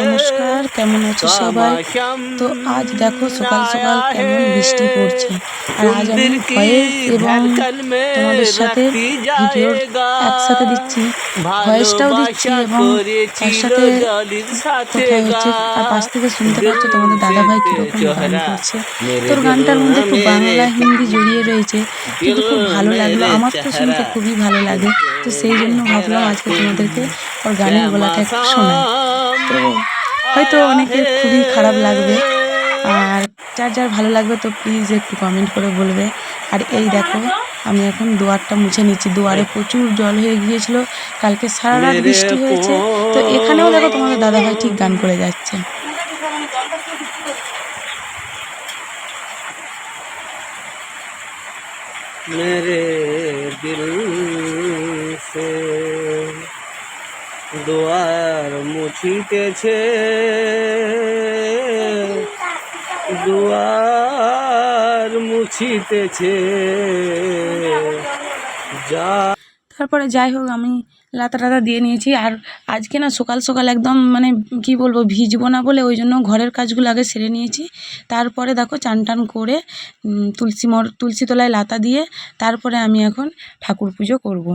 নমস্কার কেমন আছো সবাই? তো আজ দেখো সকাল সকাল কেমন বৃষ্টি পড়ছে। আর আজ আমি ভয়েস এবং তোমাদের সাথে ভিডিও একসাথে দিচ্ছি। ভয়েসটাও দিচ্ছি এবং তার সাথে কোথায় হচ্ছে আর পাশ থেকে শুনতে পাচ্ছ তোমাদের দাদাভাই কীরকম গান করছে। তোর গানটার মধ্যে একটু বাংলা হিন্দি জড়িয়ে রয়েছে কিন্তু খুব ভালো লাগল। আমার তো শুনতে খুবই ভালো লাগে। তো সেই জন্য ভাবলাম আজকে তোমাদেরকে ওর গানের গলাটা একটু শোনাই তো হয়তো অনেকের খুবই খারাপ লাগবে আর যার যার ভালো লাগবে তো প্লিজ একটু কমেন্ট করে বলবে আর এই দেখো আমি এখন দুয়ারটা মুছে নিচ্ছি দুয়ারে প্রচুর জল হয়ে গিয়েছিল কালকে সারা রাত বৃষ্টি হয়েছে তো এখানেও দেখো তোমাদের দাদাভাই ঠিক গান করে যাচ্ছে मेरे दिल से দুয়ার মুছিতেছে। দুয়ার মুছিতেছে। যা তারপরে যাই হোক, আমি লাতা টাতা দিয়ে নিয়েছি। আর আজকে না সকাল সকাল একদম মানে কি বলব, ভিজবো না বলে ওই জন্য ঘরের কাজগুলো আগে সেরে নিয়েছি। তারপরে দেখো চান টান করে তুলসী মর, তুলসী তলায় লাতা দিয়ে তারপরে আমি এখন ঠাকুর পুজো করব।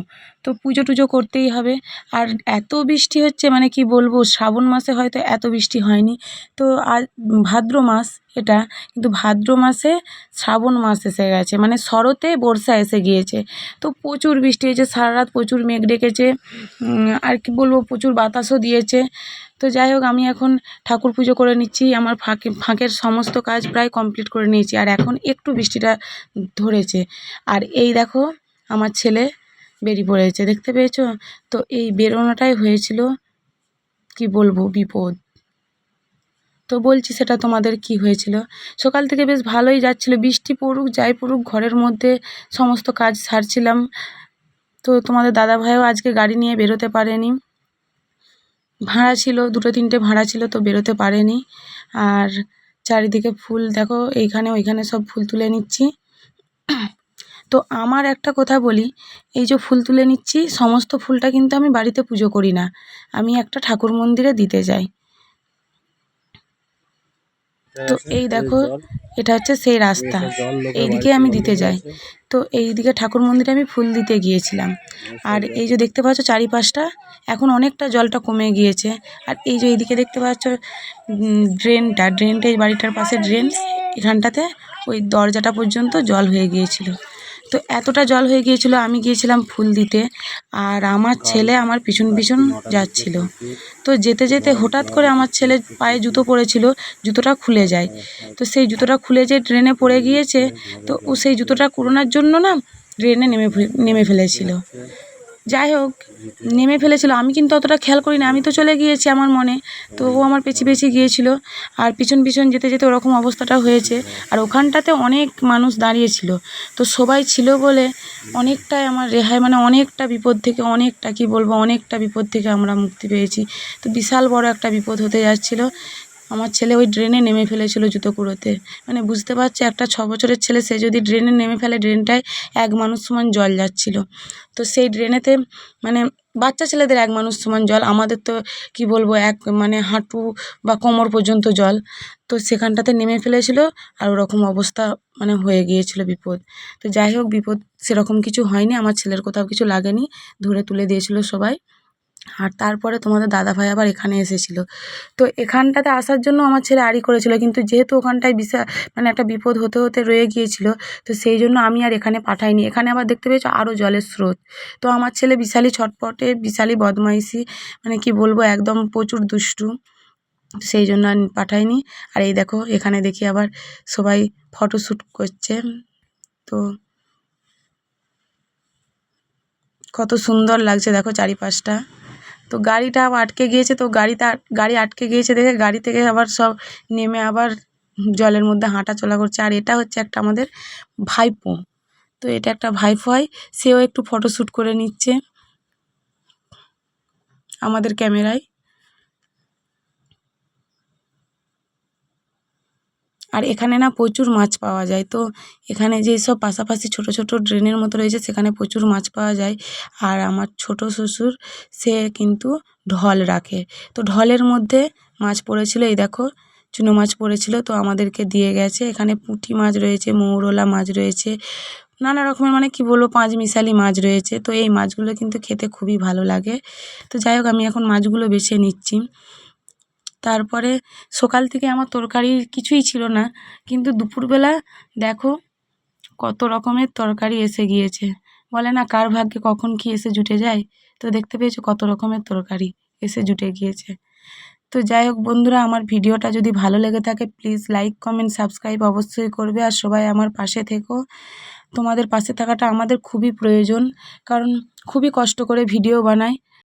তো পুজো টুজো করতেই হবে। আর এত বৃষ্টি হচ্ছে মানে কি বলব, শ্রাবণ মাসে হয়তো এত বৃষ্টি হয়নি। তো আজ ভাদ্র মাস এটা, কিন্তু ভাদ্র মাসে শ্রাবণ মাস এসে গেছে মানে শরতে বর্ষা এসে গিয়েছে। তো প্রচুর বৃষ্টি হয়েছে সারা রাত প্রচুর মেঘ ডেকেছে আর কি বলব, প্রচুর বাতাসও দিয়েছে। তো যাই হোক, আমি এখন ঠাকুর পুজো করে নিচ্ছি, আমার ফাঁকে, ফাঁকের সমস্ত কাজ প্রায় কমপ্লিট করে নিয়েছি, আর এখন একটু বৃষ্টিটা ধরেছে। আর এই দেখো, আমার ছেলে বেরিয়ে পড়েছে, দেখতে পেয়েছ? তো এই বেরোনোটাই হয়েছিল, কি বলব, বিপদ। তো বলছি সেটা তোমাদের কি হয়েছিল? সকাল থেকে বেশ ভালোই যাচ্ছিল, বৃষ্টি পড়ুক, যাই পড়ুক, ঘরের মধ্যে সমস্ত কাজ সারছিলাম। তো তোমাদের দাদা ভাইও আজকে গাড়ি নিয়ে বেরোতে পারেনি। ভাড়া ছিল, দুটো তিনটে ভাড়া ছিল, তো বেরোতে পারেনি। আর চারিদিকে ফুল, দেখো, এইখানে ওইখানে সব ফুল তুলে নিচ্ছি। তো আমার একটা কথা বলি এই যে ফুল তুলে নিচ্ছি সমস্ত ফুলটা কিন্তু আমি বাড়িতে পুজো করি না আমি একটা ঠাকুর মন্দিরে দিতে যাই। তো এই দেখো এটা হচ্ছে সেই রাস্তা এইদিকে আমি দিতে যাই। তো এইদিকে ঠাকুর মন্দিরে আমি ফুল দিতে গিয়েছিলাম। আর এই যে দেখতে পাচ্ছ চারিপাশটা এখন অনেকটা জলটা কমে গিয়েছে। আর এই যে এইদিকে দেখতে পাচ্ছ ড্রেনটা ড্রেনটা এই বাড়িটার পাশে ড্রেন এখানটাতে ওই দরজাটা পর্যন্ত জল হয়ে গিয়েছিল। তো এতটা জল হয়ে গিয়েছিল আমি গিয়েছিলাম ফুল দিতে আর আমার ছেলে আমার পিছন পিছন যাচ্ছিল। তো যেতে যেতে হঠাৎ করে আমার ছেলে পায়ে জুতো পড়েছিল জুতোটা খুলে যায়। তো সেই জুতোটা খুলে যে ড্রেনে পড়ে গিয়েছে তো ও সেই জুতোটা করোনার জন্য না ড্রেনে নেমে নেমে ফেলেছিল। যাই হোক নেমে ফেলেছিল। আমি কিন্তু অতটা খেয়াল করি না আমি তো চলে গিয়েছি আমার মনে। তো ও আমার পেছি পেছি গিয়েছিল। আর পিছন পিছন যেতে যেতে ওরকম অবস্থাটা হয়েছে। আর ওখানটাতে অনেক মানুষ দাঁড়িয়েছিল। তো সবাই ছিল বলে অনেকটাই আমার রেহাই মানে অনেকটা বিপদ থেকে অনেকটা, কি বলব, অনেকটা বিপদ থেকে আমরা মুক্তি পেয়েছি। তো বিশাল বড় একটা বিপদ হতে যাচ্ছিল। আমার ছেলে ওই ড্রেনে নেমে ফেলেছিল জুতো কুড়োতে। মানে বুঝতে পারছে, একটা ছ বছরের ছেলে, সে যদি ড্রেনে নেমে ফেলে ড্রেনটায় এক মানুষ সমান জল যাচ্ছিল। তো সেই ড্রেনেতে মানে বাচ্চা ছেলেদের এক মানুষ সমান জল, আমাদের তো কি বলব, এক মানে হাঁটু বা কোমর পর্যন্ত জল। তো সেখানটাতে নেমে ফেলেছিল আর ওরকম অবস্থা মানে হয়ে গিয়েছিল বিপদ। তো যাই হোক, বিপদ সেরকম কিছু হয়নি, আমার ছেলের কোথাও কিছু লাগেনি, ধরে তুলে দিয়েছিল সবাই। আর তারপরে তোমাদের দাদাভাই আবার এখানে এসেছিল। তো এখানটাতে আসার জন্য আমার ছেলে আড়ি করেছিল, কিন্তু যেহেতু ওখানটায় বিশা মানে একটা বিপদ হতে হতে রয়ে গিয়েছিল, তো সেই জন্য আমি আর এখানে পাঠাইনি। এখানে আবার দেখতে পেয়েছ আরও জলের স্রোত। তো আমার ছেলে বিশালই ছটপটে বিশালই বদমাইশি মানে কি বলব, একদম প্রচুর দুষ্টু সেই জন্য আর পাঠাইনি। আর এই দেখো, এখানে দেখি আবার সবাই ফটোশ্যুট করছে। তো কত সুন্দর লাগছে, দেখো চারিপাশটা। তো গাড়িটা আটকে গিয়েছে, তো গাড়িটা গাড়ি আটকে গিয়েছে দেখে গাড়ি থেকে আবার সব নেমে আবার জলের মধ্যে হাঁটা চলা করছে। আর এটা হচ্ছে একটা আমাদের ভাইপো। তো এটা একটা ভাইপো হয়, সেও একটু ফটোশ্যুট করে নিচ্ছে আমাদের ক্যামেরায়। আর এখানে না প্রচুর মাছ পাওয়া যায়। তো এখানে যেসব পাশাপাশি ছোট ছোট ড্রেনের মতো রয়েছে, সেখানে প্রচুর মাছ পাওয়া যায়। আর আমার ছোট শ্বশুর, সে কিন্তু ঢল রাখে। তো ঢলের মধ্যে মাছ পড়েছিল, এই দেখো, চুনো মাছ পড়েছিল, তো আমাদেরকে দিয়ে গেছে। এখানে পুঁটি মাছ রয়েছে, মৌরলা মাছ রয়েছে, নানা রকমের মানে কি বলব, পাঁচ মিশালি মাছ রয়েছে। তো এই মাছগুলো কিন্তু খেতে খুবই ভালো লাগে। তো যাই হোক, আমি এখন মাছগুলো বেছে নিচ্ছি। তারপরে সকাল থেকে আমার তরকারি কিছুই ছিল না। কিন্তু দুপুরবেলা দেখো কত রকমের তরকারি এসে গিয়েছে। বলে না, কার ভাগ্যে কখন কী এসে জুটে যায়? তো দেখতে পেয়েছ কত রকমের তরকারি এসে জুটে গিয়েছে। তো যাই হোক বন্ধুরা, আমার ভিডিওটা যদি ভালো লেগে থাকে প্লিজ লাইক কমেন্ট সাবস্ক্রাইব অবশ্যই করবে। আর সবাই আমার পাশে থেকো। তোমাদের পাশে থাকাটা আমাদের খুবই প্রয়োজন, কারণ খুবই কষ্ট করে ভিডিও বানাই।